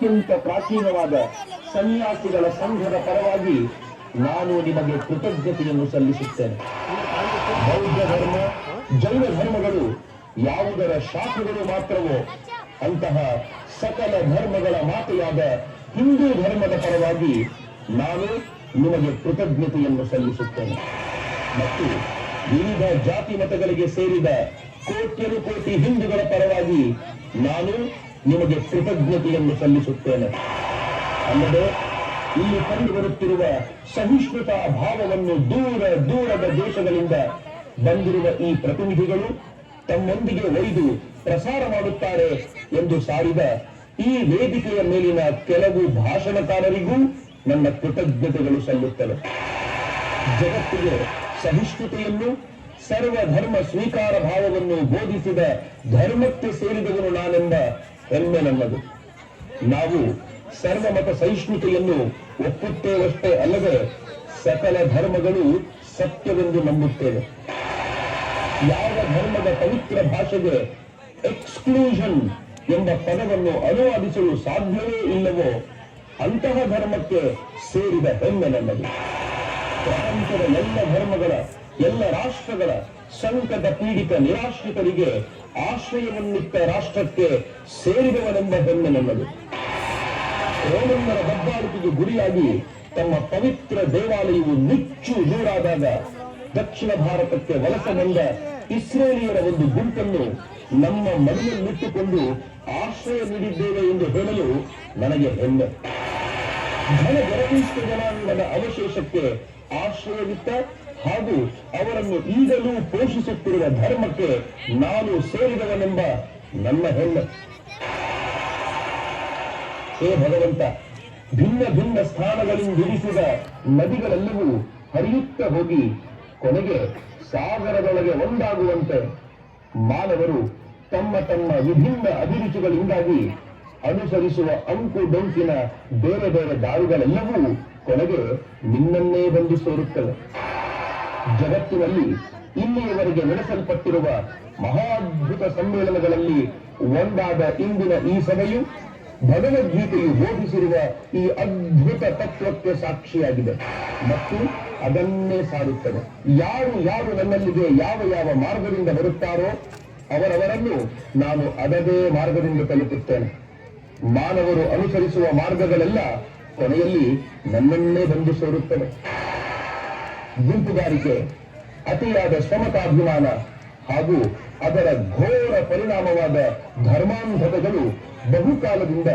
ಅತ್ಯಂತ ಪ್ರಾಚೀನವಾದ ಸನ್ಯಾಸಿಗಳ ಸಂಘದ ಪರವಾಗಿ ನಾನು ನಿಮಗೆ ಕೃತಜ್ಞತೆಯನ್ನು ಸಲ್ಲಿಸುತ್ತೇನೆ. ಬೌದ್ಧ ಧರ್ಮ, ಜೈನ ಧರ್ಮಗಳು ಯಾವುದರ ಶಾಖೆಗಳು ಮಾತ್ರವೋ ಅಂತಹ ಸಕಲ ಧರ್ಮಗಳ ಮಾತೆಯಾದ ಹಿಂದೂ ಧರ್ಮದ ಪರವಾಗಿ ನಾನು ನಿಮಗೆ ಕೃತಜ್ಞತೆಯನ್ನು ಸಲ್ಲಿಸುತ್ತೇನೆ. ಮತ್ತು ವಿವಿಧ ಜಾತಿ ಮತಗಳಿಗೆ ಸೇರಿದ ಕೋಟ್ಯರು ಕೋಟಿ ಹಿಂದೂಗಳ ಪರವಾಗಿ ನಾನು ನಿಮಗೆ ಕೃತಜ್ಞತೆಯನ್ನು ಸಲ್ಲಿಸುತ್ತೇನೆ. ಅಲ್ಲದೆ, ಇಲ್ಲಿ ಕಂಡು ಬರುತ್ತಿರುವ ಸಹಿಷ್ಣುತಾ ಭಾವವನ್ನು ದೂರ, ದೂರದ ದೇಶಗಳಿಂದ ಬಂದಿರುವ ಈ ಪ್ರತಿನಿಧಿಗಳು ತಮ್ಮೊಂದಿಗೆ ಒಯ್ದು ಪ್ರಸಾರ ಮಾಡುತ್ತಾರೆ ಎಂದು ಸಾರಿದ ಈ ವೇದಿಕೆಯ ಮೇಲಿನ ಕೆಲವು ಭಾಷಣಕಾರರಿಗೂ ನನ್ನ ಕೃತಜ್ಞತೆಗಳು ಸಲ್ಲುತ್ತವೆ. ಜಗತ್ತಿಗೆ ಸಹಿಷ್ಣುತೆಯನ್ನು ಸರ್ವ ಧರ್ಮ ಸ್ವೀಕಾರ ಭಾವವನ್ನು ಬೋಧಿಸಿದ ಧರ್ಮಕ್ಕೆ ಸೇರಿದವನು ನಾನೆಂಬ ಹೆಮ್ಮೆ ನನ್ನದು. ನಾವು ಸರ್ವಮತ ಸಹಿಷ್ಣುತೆಯನ್ನು ಒಪ್ಪುತ್ತೇವಷ್ಟೇ ಅಲ್ಲದೆ ಸಕಲ ಧರ್ಮಗಳು ಸತ್ಯವೆಂದು ನಂಬುತ್ತೇವೆ. ಯಾವ ಧರ್ಮದ ಪವಿತ್ರ ಭಾಷೆಗೆ ಎಕ್ಸ್ಕ್ಲೂಷನ್ ಎಂಬ ಪದವನ್ನು ಅನುವಾದಿಸಲು ಸಾಧ್ಯವೇ ಇಲ್ಲವೋ ಅಂತಹ ಧರ್ಮಕ್ಕೆ ಸೇರಿದ ಹೆಮ್ಮೆ ನನ್ನದು. ಪ್ರಪಂಚದ ಎಲ್ಲ ಧರ್ಮಗಳ ಎಲ್ಲ ರಾಷ್ಟ್ರಗಳ ಸಂಕಟ ಪೀಡಿತ ನಿರಾಶ್ರಿತರಿಗೆ ಆಶ್ರಯವನ್ನಿಟ್ಟ ರಾಷ್ಟ್ರಕ್ಕೆ ಸೇರಿದವನೆಂಬ ಹೆಮ್ಮೆ ನನ್ನದು ರೋಮನ್ನರ ಹೆಬ್ಬಾಳಿಕೆಗೆ ಗುರಿಯಾಗಿ ತಮ್ಮ ಪವಿತ್ರ ದೇವಾಲಯವು ನುಚ್ಚು ನೂರಾದಾಗ ದಕ್ಷಿಣ ಭಾರತಕ್ಕೆ ವಲಸೆ ಬಂದ ಇಸ್ರೇಲಿಯರ ಒಂದು ಗುಂಪನ್ನು ನಮ್ಮ ಮನೆಯಲ್ಲಿಟ್ಟುಕೊಂಡು ಆಶ್ರಯ ನೀಡಿದ್ದೇವೆ ಎಂದು ಹೇಳಲು ನನಗೆ ಹೆಮ್ಮೆ. ಘನ ಜನಾಂಗದ ಅವಶೇಷಕ್ಕೆ ಆಶ್ರಯವಿತ್ತ ಹಾಗೂ ಅವರನ್ನು ಈಗಲೂ ಪೋಷಿಸುತ್ತಿರುವ ಧರ್ಮಕ್ಕೆ ನಾನು ಸೇರಿದವನೆಂಬ ನನ್ನ ಹೆಮ್ಮೆ ಹೇ ಭಗವಂತ, ಭಿನ್ನ ಭಿನ್ನ ಸ್ಥಾನಗಳಿಂದಿರಿಸಿದ ನದಿಗಳೆಲ್ಲವೂ ಹರಿಯುತ್ತ ಹೋಗಿ ಕೊನೆಗೆ ಸಾಗರದೊಳಗೆ ಒಂದಾಗುವಂತೆ ಮಾನವರು ತಮ್ಮ ತಮ್ಮ ವಿಭಿನ್ನ ಅಭಿರುಚಿಗಳಿಂದಾಗಿ ಅನುಸರಿಸುವ ಅಂಕು ಡೊಂಕಿನ ಬೇರೆ ಬೇರೆ ದಾರಿಗಳೆಲ್ಲವೂ ಕೊನೆಗೆ ನಿನ್ನನ್ನೇ ಬಂದು ಸೇರುತ್ತವೆ. ಜಗತ್ತಿನಲ್ಲಿ ಇಲ್ಲಿಯವರೆಗೆ ನಡೆಸಲ್ಪಟ್ಟಿರುವ ಮಹಾದ್ಭುತ ಸಮ್ಮೇಳನಗಳಲ್ಲಿ ಒಂದಾದ ಇಂದಿನ ಈ ಸಭೆಯು ಭಗವದ್ಗೀತೆಯು ಬೋಧಿಸಿರುವ ಈ ಅದ್ಭುತ ತತ್ವಕ್ಕೆ ಸಾಕ್ಷಿಯಾಗಿದೆ. ಮತ್ತು ಅದನ್ನೇ ಸಾರುತ್ತದೆ. ಯಾರು ಯಾರು ನನ್ನಲ್ಲಿಗೆ ಯಾವ ಯಾವ ಮಾರ್ಗದಿಂದ ಬರುತ್ತಾರೋ ಅವರವರನ್ನು ನಾನು ಅದದೇ ಮಾರ್ಗದಿಂದ ತಲುಪುತ್ತೇನೆ. ಮಾನವರು ಅನುಸರಿಸುವ ಮಾರ್ಗಗಳೆಲ್ಲ ಕೊನೆಯಲ್ಲಿ ನನ್ನನ್ನೇ ಬಂದು ಸೇರುತ್ತವೆ. ಗುಂಪುಗಾರಿಕೆ, ಅತಿಯಾದ ಶ್ರಮತಾಭಿಮಾನ ಹಾಗೂ ಅದರ ಘೋರ ಪರಿಣಾಮವಾದ ಧರ್ಮಾಂಧತೆಗಳು ಬಹುಕಾಲದಿಂದ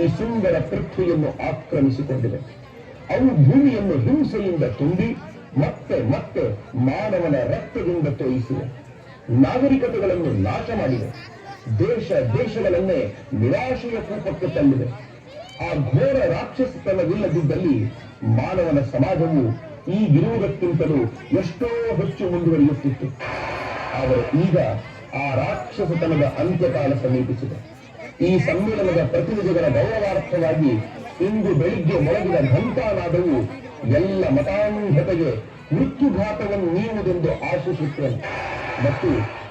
ಈ ಸುಂದರ ಪೃಥ್ವಿಯನ್ನು ಆಕ್ರಮಿಸಿಕೊಂಡಿವೆ. ಅವು ಭೂಮಿಯನ್ನು ಹಿಂಸೆಯಿಂದ ತುಂಬಿ, ಮತ್ತೆ ಮತ್ತೆ ಮಾನವನ ರಕ್ತದಿಂದ ತೋಯಿಸಿವೆ. ನಾಗರಿಕತೆಗಳನ್ನು ನಾಶ ಮಾಡಿವೆ. ದೇಶ ದೇಶಗಳನ್ನೇ ನಿರಾಶೆಯ ಕೂಪಕ್ಕೆ ತಳ್ಳಿವೆ. ಆ ಘೋರ ರಾಕ್ಷಸತನವಿಲ್ಲದಿದ್ದಲ್ಲಿ ಮಾನವನ ಸಮಾಜವು ಈಗಿರುವುದಕ್ಕಿಂತಲೂ ಎಷ್ಟೋ ಹೆಚ್ಚು ಮುಂದುವರಿಯುತ್ತಿತ್ತು. ಆದರೆ ಈಗ ಆ ರಾಕ್ಷಸತನದ ಅಂತ್ಯಕಾಲ ಸಮೀಪಿಸಿದೆ. ಈ ಸಮ್ಮೇಳನದ ಪ್ರತಿನಿಧಿಗಳ ಗೌರವಾರ್ಥವಾಗಿ ಇಂದು ಬೆಳಿಗ್ಗೆ ಮೊಳಗಿದ ಘಂಟಾನಾದವು ಎಲ್ಲ ಮತಾಂಧತೆಗೆ ಮೃತ್ಯುಘಾತವನ್ನು ನೀಡುವುದೆಂದು ಆಶಿಸುತ್ತೇನೆ ಮತ್ತು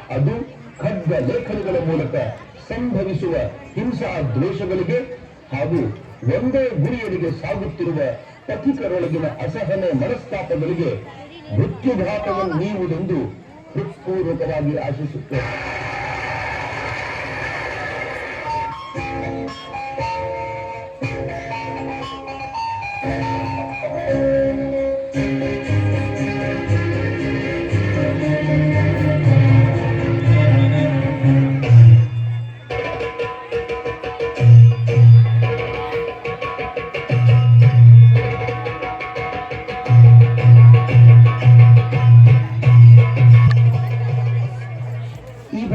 ಅದು ಖಡ್ಗ ಲೇಖನಗಳ ಮೂಲಕ ಸಂಭವಿಸುವ ಹಿಂಸಾ ದ್ವೇಷಗಳಿಗೆ ಹಾಗೂ ಒಂದೇ ಗುರಿಯರಿಗೆ ಸಾಗುತ್ತಿರುವ ಪಥಿಕರೊಳಗಿನ ಅಸಹನೆ ಮನಸ್ತಾಪಗಳಿಗೆ ಮೃತ್ಯುಘಾತವನ್ನು ನೀಡುವುದೆಂದು ಹೃತ್ಪೂರ್ವಕವಾಗಿ ಆಶಿಸುತ್ತೇನೆ.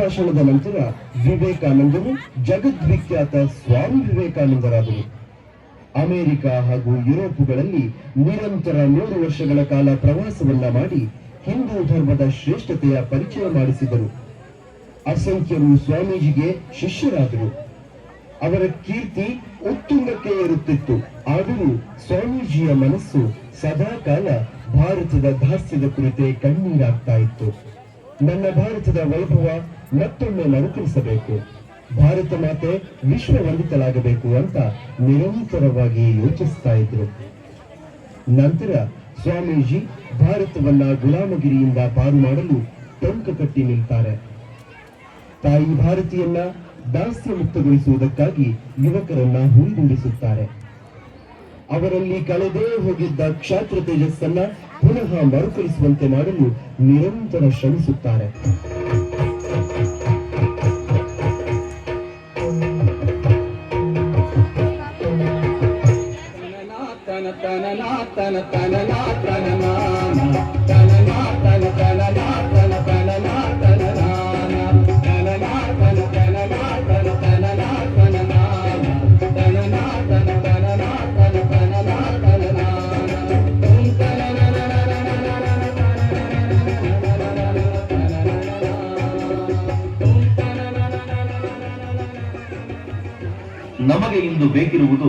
ಭಾಷಣದ ನಂತರ ವಿವೇಕಾನಂದರು ಜಗದ್ವಿಖ್ಯಾತ ಸ್ವಾಮಿ ವಿವೇಕಾನಂದರಾದರು. ಅಮೆರಿಕ ಹಾಗೂ ಯುರೋಪುಗಳಲ್ಲಿ ನಿರಂತರ ಮೂರು ವರ್ಷಗಳ ಕಾಲ ಪ್ರವಾಸವನ್ನ ಮಾಡಿ ಹಿಂದೂ ಧರ್ಮದ ಶ್ರೇಷ್ಠತೆಯ ಪರಿಚಯ ಮಾಡಿಸಿದರು. ಅಸಂಖ್ಯರು ಸ್ವಾಮೀಜಿಗೆ ಶಿಷ್ಯರಾದರು. ಅವರ ಕೀರ್ತಿ ಉತ್ತುಂಗಕ್ಕೆ ಏರುತ್ತಿತ್ತು. ಆದರೂ ಸ್ವಾಮೀಜಿಯ ಮನಸ್ಸು ಸದಾಕಾಲ ಭಾರತದ ದಾಸ್ಯದ ಕುರಿತೇ ಕಣ್ಣೀರಾಗ್ತಾ ಇತ್ತು. ನನ್ನ ಭಾರತದ ವೈಭವ ಮತ್ತೊಮ್ಮೆ ಮರುಕಳಿಸಬೇಕು ಭಾರತ ಮಾತೆ ವಿಶ್ವ ವಂದಿತಲಾಗಬೇಕು ಅಂತ ನಿರಂತರವಾಗಿ ಯೋಚಿಸ್ತಾ ಇದ್ರು. ನಂತರ ಸ್ವಾಮೀಜಿ ಭಾರತವನ್ನ ಗುಲಾಮಗಿರಿಯಿಂದ ಪಾರು ಮಾಡಲು ಟೊಂಕ ಕಟ್ಟಿ ನಿಲ್ತಾರೆ. ತಾಯಿ ಭಾರತೀಯನ್ನ ದಾಸ್ಯ ಮುಕ್ತಗೊಳಿಸುವುದಕ್ಕಾಗಿ ಯುವಕರನ್ನ ಹುರಿದುಂಬಿಸುತ್ತಾರೆ. ಅವರಲ್ಲಿ ಕಳೆದೇ ಹೋಗಿದ್ದ ಕ್ಷಾತ್ರ ತೇಜಸ್ಸನ್ನ ಪುನಃ ಮರುಕಳಿಸುವಂತೆ ಮಾಡಲು ನಿರಂತರ ಶ್ರಮಿಸುತ್ತಾರೆ. ನಮಗೆ ಇಂದು ಬೇಕಿರುವುದು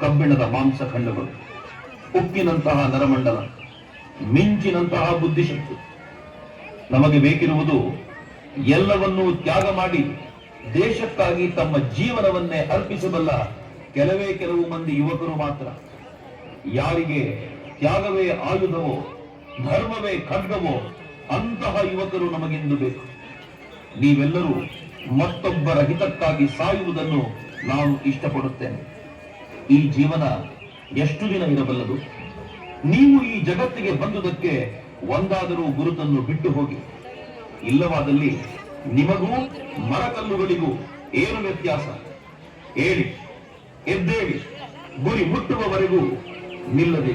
ಕಬ್ಬಿಣದ ಮಾಂಸಖಂಡಗಳು. ಉಕ್ಕಿನಂತಹ ನರಮಂಡಲ, ಮಿಂಚಿನಂತಹ ಬುದ್ಧಿಶಕ್ತಿ. ನಮಗೆ ಬೇಕಿರುವುದು ಎಲ್ಲವನ್ನೂ ತ್ಯಾಗ ಮಾಡಿ ದೇಶಕ್ಕಾಗಿ ತಮ್ಮ ಜೀವನವನ್ನೇ ಅರ್ಪಿಸಬಲ್ಲ ಕೆಲವೇ ಕೆಲವು ಮಂದಿ ಯುವಕರು ಮಾತ್ರ. ಯಾರಿಗೆ ತ್ಯಾಗವೇ ಆಯುಧವೋ, ಧರ್ಮವೇ ಖಡ್ಗವೋ, ಅಂತಹ ಯುವಕರು ನಮಗಿಂದು ಬೇಕು. ನೀವೆಲ್ಲರೂ ಮತ್ತೊಬ್ಬರ ಹಿತಕ್ಕಾಗಿ ಸಾಯುವುದನ್ನು ನಾನು ಇಷ್ಟಪಡುತ್ತೇನೆ. ಈ ಜೀವನ ಎಷ್ಟು ದಿನ ಇರಬಲ್ಲದು? ನೀವು ಈ ಜಗತ್ತಿಗೆ ಬಂದುದಕ್ಕೆ ಒಂದಾದರೂ ಗುರುತನ್ನು ಬಿಟ್ಟು ಹೋಗಿ. ಇಲ್ಲವಾದಲ್ಲಿ ನಿಮಗೂ ಮರಕಲ್ಲುಗಳಿಗೂ ಏನು ವ್ಯತ್ಯಾಸ? ಹೇಳಿ, ಎದ್ದೇಳಿ, ಗುರಿ ಮುಟ್ಟುವವರೆಗೂ ನಿಲ್ಲದೆ